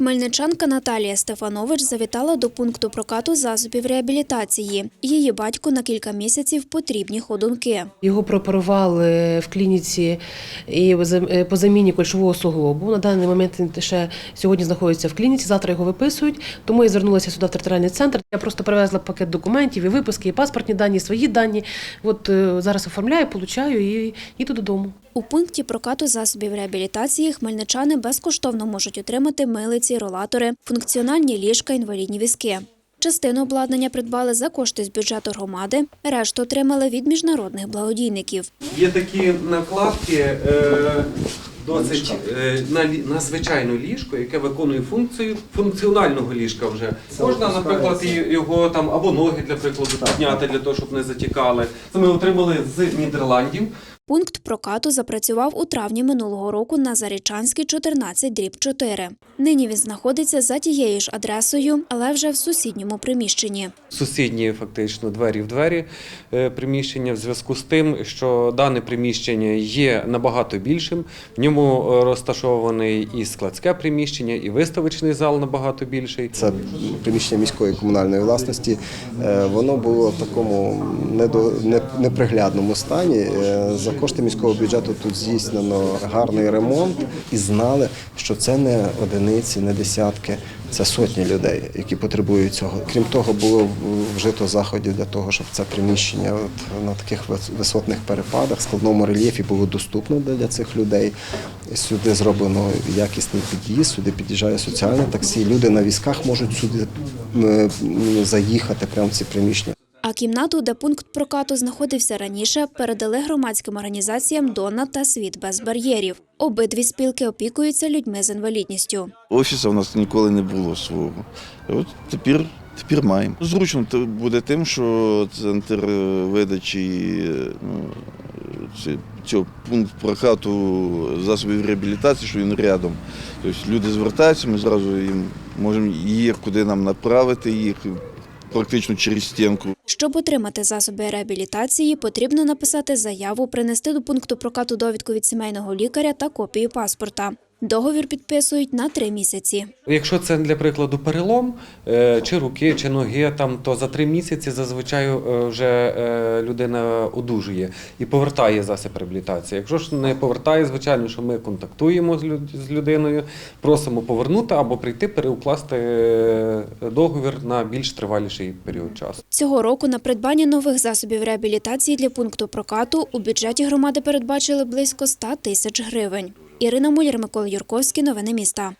Хмельничанка Наталія Стефанович завітала до пункту прокату засобів реабілітації. Її батьку на кілька місяців потрібні ходунки. Його прооперували в клініці і е, по заміні кольшового суглобу. На даний момент він ще сьогодні знаходиться в клініці, завтра його виписують. Тому я звернулася сюди в територіальний центр. Я просто привезла пакет документів, і виписки, і паспортні дані, і свої дані. От е, зараз оформляю, получаю і їду додому. У пункті прокату засобів реабілітації хмельничани безкоштовно можуть отримати милиці, ролатори, функціональні ліжка, інвалідні візки. Частину обладнання придбали за кошти з бюджету громади, решту отримали від міжнародних благодійників. Є такі накладки е, досить е, на, звичайне ліжко, яке виконує функцію функціонального ліжка вже. Можна, наприклад, його там або ноги для прикладу підняти для того, щоб не затікали. Це ми отримали з Нідерландів. Пункт прокату запрацював у травні минулого року на Зарічанській 14 дріб 4. Нині він знаходиться за тією ж адресою, але вже в сусідньому приміщенні. Сусідні фактично двері в двері е, приміщення в зв'язку з тим, що дане приміщення є набагато більшим. В ньому е, розташований і складське приміщення, і виставочний зал набагато більший. Це приміщення міської комунальної власності. Е, Воно було в такому неприглядному стані. Кошти міського бюджету тут здійснено гарний ремонт і знали, що це не одиниці, не десятки, це сотні людей, які потребують цього. Крім того, було вжито заходів для того, щоб це приміщення от на таких висотних перепадах, складному рельєфі було доступно для цих людей. Сюди зроблено якісний під'їзд, сюди під'їжджає соціальне таксі. Люди на візках можуть сюди заїхати прямо в ці приміщення. А кімнату, де пункт прокату знаходився раніше, передали громадським організаціям Дона та Світ без бар'єрів. Обидві спілки опікуються людьми з інвалідністю. Офісу у нас ніколи не було свого. От тепер, тепер маємо. Зручно буде тим, що центр видачі ну, цього пункт прокату засобів реабілітації, що він рядом. Тобто люди звертаються, ми зразу їм можемо є куди нам направити їх практично через стінку. Щоб отримати засоби реабілітації, потрібно написати заяву, принести до пункту прокату довідку від сімейного лікаря та копію паспорта. Договір підписують на три місяці. Якщо це для прикладу перелом е, чи руки, чи ноги, там то за три місяці зазвичай е, вже е, людина одужує і повертає засіб реабілітації. Якщо ж не повертає, звичайно, що ми контактуємо з люд- людиною, просимо повернути або прийти переукласти договір на більш триваліший період часу. Цього року на придбання нових засобів реабілітації для пункту прокату у бюджеті громади передбачили близько 100 тисяч гривень. Ірина Мулір, Микола Юрковський. Новини міста.